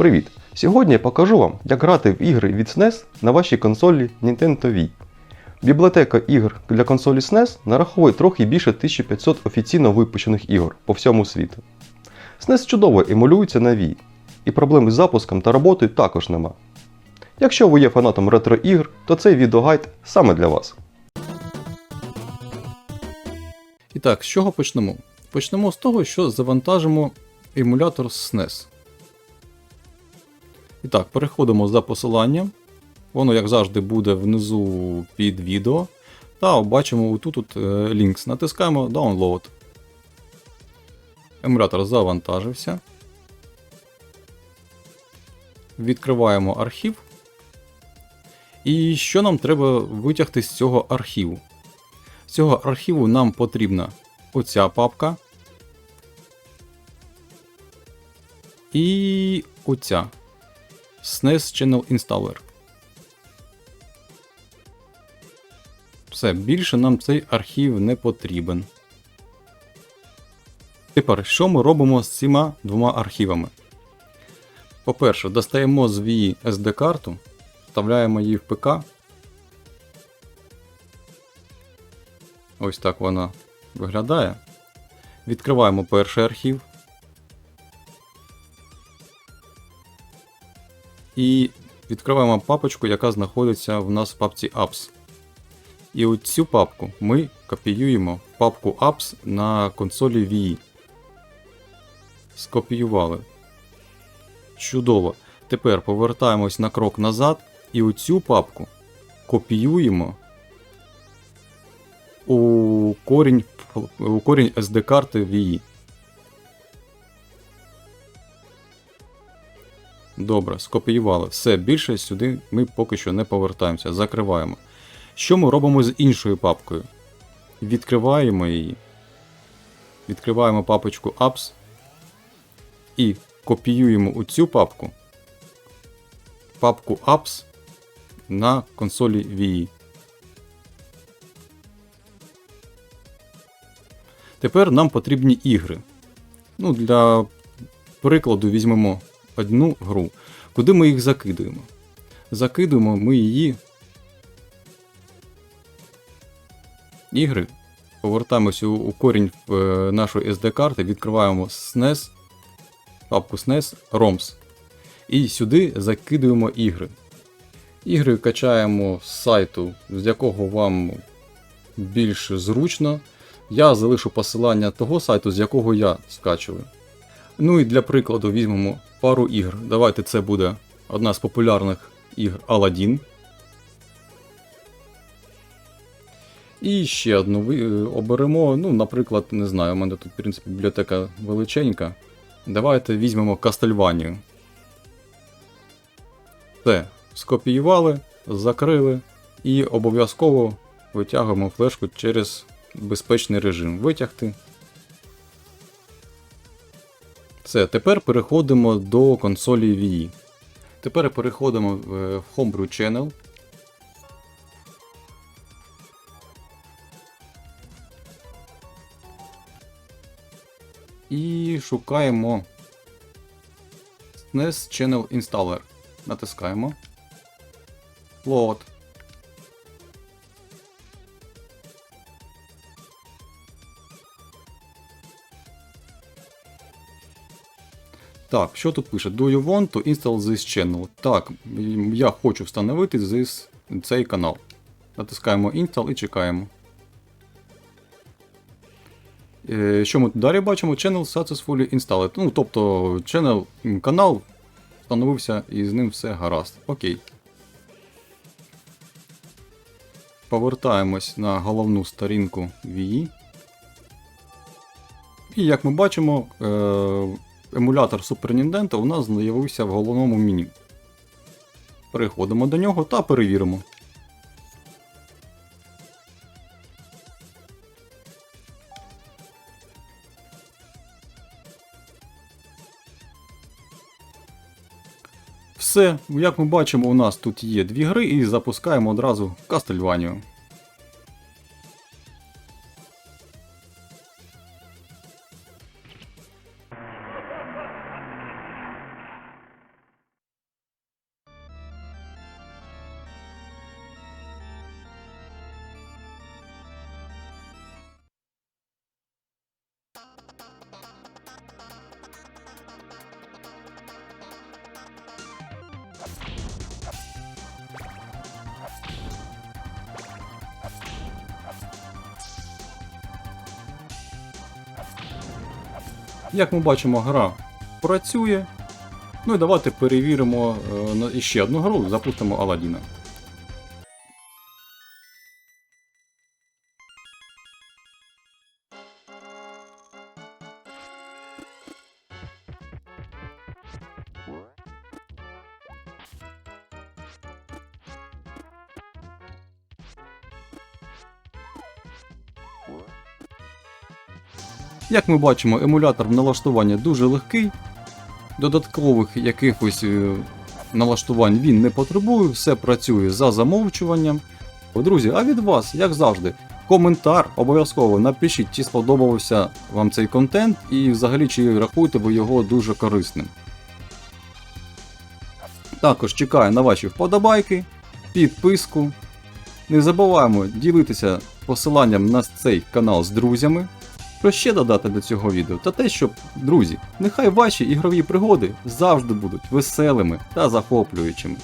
Привіт! Сьогодні я покажу вам, як грати в ігри від SNES на вашій консолі Nintendo Wii. Бібліотека ігр для консолі SNES нараховує трохи більше 1500 офіційно випущених ігор по всьому світу. SNES чудово емулюється на Wii, і проблем з запуском та роботою також нема. Якщо ви є фанатом ретро-ігр, то цей відеогайд саме для вас. І так, з чого почнемо? Почнемо з того, що завантажимо емулятор SNES. І так, переходимо за посиланням. Воно, як завжди, буде внизу під відео. Та бачимо отут тут лінкс. Натискаємо Download. Емулятор завантажився. Відкриваємо архів. І що нам треба витягти з цього архіву? З цього архіву нам потрібна оця папка. І оця SNES Channel Installer. Все, більше нам цей архів не потрібен. Тепер, що ми робимо з цими двома архівами? По-перше, достаємо з SD-карту, вставляємо її в ПК. Ось так вона виглядає. Відкриваємо перший архів. І відкриваємо папочку, яка знаходиться в нас в папці Apps. І оцю папку ми копіюємо папку Apps на консолі Wii. Скопіювали. Чудово. Тепер повертаємось на крок назад і оцю папку копіюємо у корінь, у корінь SD карти Добре, скопіювали. Все, більше сюди ми поки що не повертаємося. Закриваємо. Що ми робимо з іншою папкою? Відкриваємо її. Відкриваємо папочку Apps і копіюємо у цю папку папку Apps на консолі Wii. Тепер нам потрібні ігри. Ну, Для прикладу візьмемо одну гру. Куди ми їх закидуємо? Закидуємо ми її. Ігри. Повертаємося у, корінь е, нашої SD-карти, відкриваємо SNES, папку SNES, ROMS. І сюди закидуємо ігри. Ігри качаємо з сайту, з якого вам більш зручно. Я залишу посилання того сайту, з якого я скачую. Ну і для прикладу візьмемо пару ігр. Давайте це буде одна з популярних ігр Aladdin. І ще одну е, оберемо. Ну, наприклад, не знаю, у мене тут, в принципі, бібліотека величенька. Давайте візьмемо Castlevania. Все, скопіювали, закрили і обов'язково витягуємо флешку через безпечний режим. Витягти. Все, тепер переходимо до консолі Wii. Тепер переходимо в е, в Homebrew Channel. І шукаємо SNES Channel Installer. Натискаємо. Load. Так, що тут пише? Do you want to install this channel? Так, я хочу встановити this, цей канал. Натискаємо Install і чекаємо. Е, Що ми далі бачимо? Channel successfully installed. Ну, тобто, channel, канал встановився і з ним все гаразд. Окей. Повертаємось на головну сторінку Wii. І як ми бачимо, е, емулятор Super Nintendo у нас з'явився в головному меню. Переходимо до нього та перевіримо. Все, як ми бачимо, у нас тут є дві гри і запускаємо одразу Castlevania. Як ми бачимо, гра працює. Ну і давайте перевіримо е, ще одну гру, запустимо Аладдіна. Як ми бачимо, емулятор в налаштуванні дуже легкий. Додаткових якихось е, налаштувань він не потребує, все працює за замовчуванням. Друзі, а від вас, як завжди, коментар обов'язково напишіть, чи сподобався вам цей контент, і взагалі чи рахуєте ви його дуже корисним. Також чекаю на ваші вподобайки, підписку. Не забуваємо ділитися посиланням на цей канал з друзями. Що ще додати до цього відео? Та те, що, друзі, нехай ваші ігрові пригоди завжди будуть веселими та захоплюючими.